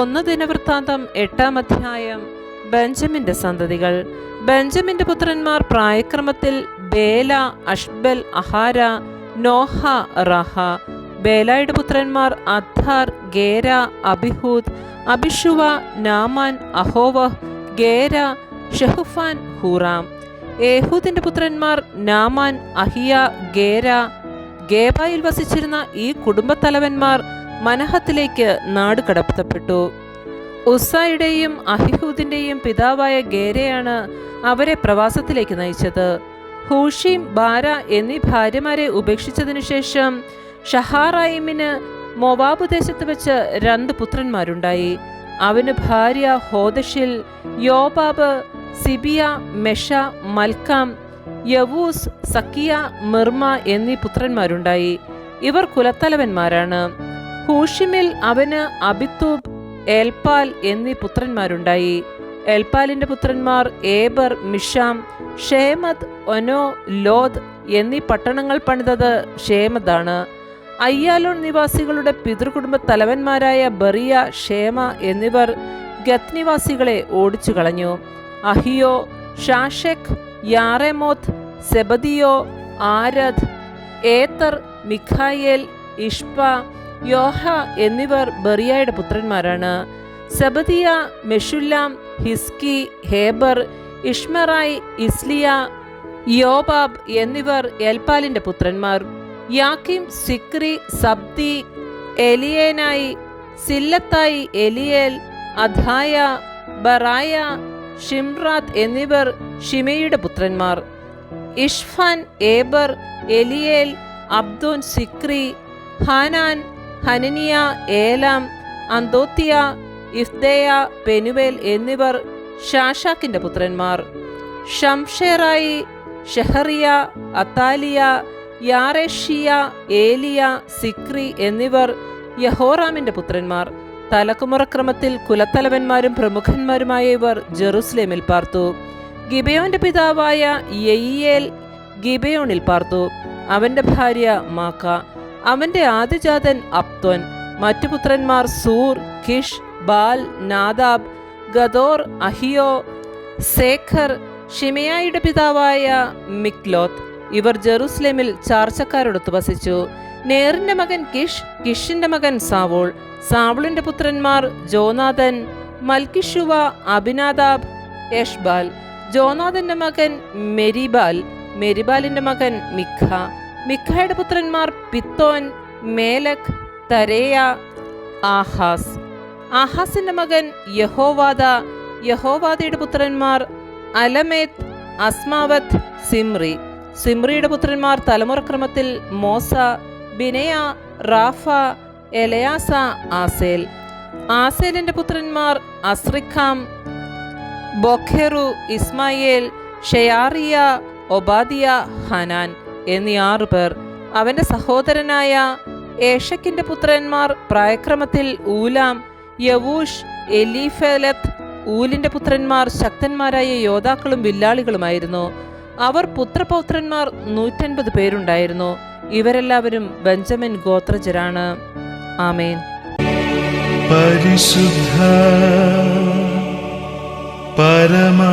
ഒന്ന് ദിനവൃത്താന്തം എട്ടാം അധ്യായം ബെഞ്ചമിന്റെ സന്തതികൾ. ബെഞ്ചമിന്റെ പുത്രന്മാർ പ്രായക്രമത്തിൽ ബേല അഷ്ബൽ അഹാര നോഹ റഹ. ബേലയുടെ പുത്രന്മാർ അദ്ധാർ ഗേര അബിഹൂദ് അബിഷുവ നാമാൻ അഹോവ ഗേര ഷെഹുഫാൻ ഹൂറാം. ഏഹൂദിന്റെ പുത്രന്മാർ നാമാൻ അഹിയ ഗേര. ഗേബായിൽ വസിച്ചിരുന്ന ഈ കുടുംബത്തലവന്മാർ മനഹത്തിലേക്ക് നാട് കടത്തപ്പെട്ടു. ഉസ്സായുടെയും അഹിഹൂദിന്റെയും പിതാവായ ഗേരയാണ് അവരെ പ്രവാസത്തിലേക്ക് നയിച്ചത്. ഹൂഷീം ബാര എന്നീ ഭാര്യമാരെ ഉപേക്ഷിച്ചതിനു ശേഷം ഷഹാറായിമിന് മൊവാബ് ദേശത്ത് വെച്ച് രണ്ട് പുത്രന്മാരുണ്ടായി. അവന് ഭാര്യ ഹോദഷിൽ യോബാബ് സിബിയ മെഷ മൽക്കാം യവൂസ് സക്കിയ മിർമ എന്നീ പുത്രന്മാരുണ്ടായി. ഇവർ കുലത്തലവന്മാരാണ്. ഹൂഷിമിൽ അവന് അബിത്തൂബ് ഏൽപാൽ എന്നീ പുത്രന്മാരുണ്ടായി. എൽപാലിന്റെ പുത്രന്മാർ ഏബർ മിഷാം ഷേമദ് ഒനോ ലോദ് എന്നീ പട്ടണങ്ങൾ പണിതത് ഷേമദാണ്. അയ്യാലോൺ നിവാസികളുടെ പിതൃകുടുംബ തലവന്മാരായ ബറിയ ഷേമ എന്നിവർ ഗത് നിവാസികളെ ഓടിച്ചു കളഞ്ഞു അഹിയോ ഷാഷെഖ് യാറെമോത്ത് സെബദിയോ ആരദ് ഏത്തർ മിഖായേൽ ഇഷ്പ യോഹ എന്നിവർ ബെറിയായുടെ പുത്രന്മാരാണ്. സബദിയ മെഷുല്ലാം ഹിസ്കി ഹേബർ ഇഷ്മറായ് ഇസ്ലിയ യോബാബ് എന്നിവർ എൽപാലിന്റെ പുത്രന്മാർ. യാക്കിം സിക്രി സബ്ദി എലിയേനായി സില്ലത്തായി എലിയേൽ അധായ ബറായ ഷിംറാത്ത് എന്നിവർ ഷിമയുടെ പുത്രന്മാർ. Ishpan Eber Eliel Abdon Zichri Hanan Hananiah Elam Anthothijah Iphdeiah Penuel എന്നിവർ ഷാഷാക്കിന്റെ പുത്രന്മാർ. ഷംഷേറായി ഷെഹറിയ അത്താലിയ യാറേഷിയ ഏലിയ സിക്രി എന്നിവർ യഹോറാമിന്റെ പുത്രന്മാർ. തലക്കുമുറക്രമത്തിൽ കുലത്തലവന്മാരും പ്രമുഖന്മാരുമായ ഇവർ ജെറുസലേമിൽ പാർത്തു. ഗിബയോന്റെ പിതാവായ യെയ്യേൽ ഗിബയോണിൽ പാർത്തു. അവന്റെ ഭാര്യ മാക്ക. അവന്റെ ആദ്യജാതൻ അപ്തോൻ മറ്റു പുത്രന്മാർ സൂർ കിഷ് ബാൽ നാദാബ് ഗദോർ അഹിയോ സേഖർ ഷിമയായുടെ പിതാവായ മിക്ലോത്ത്. ഇവർ ജെറുസലേമിൽ ചാർച്ചക്കാരോടൊത്ത് വസിച്ചു. നേറിന്റെ മകൻ കിഷ് കിഷിന്റെ മകൻ സാവോൾ സാവളിന്റെ പുത്രന്മാർ ജോനാഥൻ മൽക്കിഷുവ അബിനാദാബ് യഷ്ബാൽ ജോനാഥന്റെ മകൻ മെരിബാൽ മെരിബാലിന്റെ മകൻ മിഖ. മിഖയുടെ പുത്രന്മാർ പിത്തോൻ മേലക് തരേയ ആഹാസ്. ആഹാസിന്റെ മകൻ യഹോവാദ. യഹോവാദയുടെ പുത്രന്മാർ അലമേത് അസ്മാവത് സിമ്രി. സിമ്രിയുടെ പുത്രന്മാർ തലമുറക്രമത്തിൽ Moza Binea Rapha Eleasah Azel. ആസേലിന്റെ പുത്രന്മാർ അസ്രിഖാം ബൊഖെറു ഇസ്മായേൽ ഷെയാറിയ ഒബാദിയ ഹനാൻ. എന്നീ ആറു പേർ അവന്റെ സഹോദരനായ ഏഷക്കിന്റെ പുത്രന്മാർ പ്രായക്രമത്തിൽ ഊലാം യവൂഷ് എലീഫലത്ത് ഊലിന്റെ പുത്രന്മാർ ശക്തന്മാരായ യോദ്ധാക്കളും വില്ലാളികളുമായിരുന്നു. അവർ പുത്രപൗത്രന്മാർ നൂറ്റൻപത് പേരുണ്ടായിരുന്നു. ഇവരെല്ലാവരും ബെഞ്ചമിൻ ഗോത്രജരാണ്. ആമേൻ. പരിശുദ്ധ പരമാ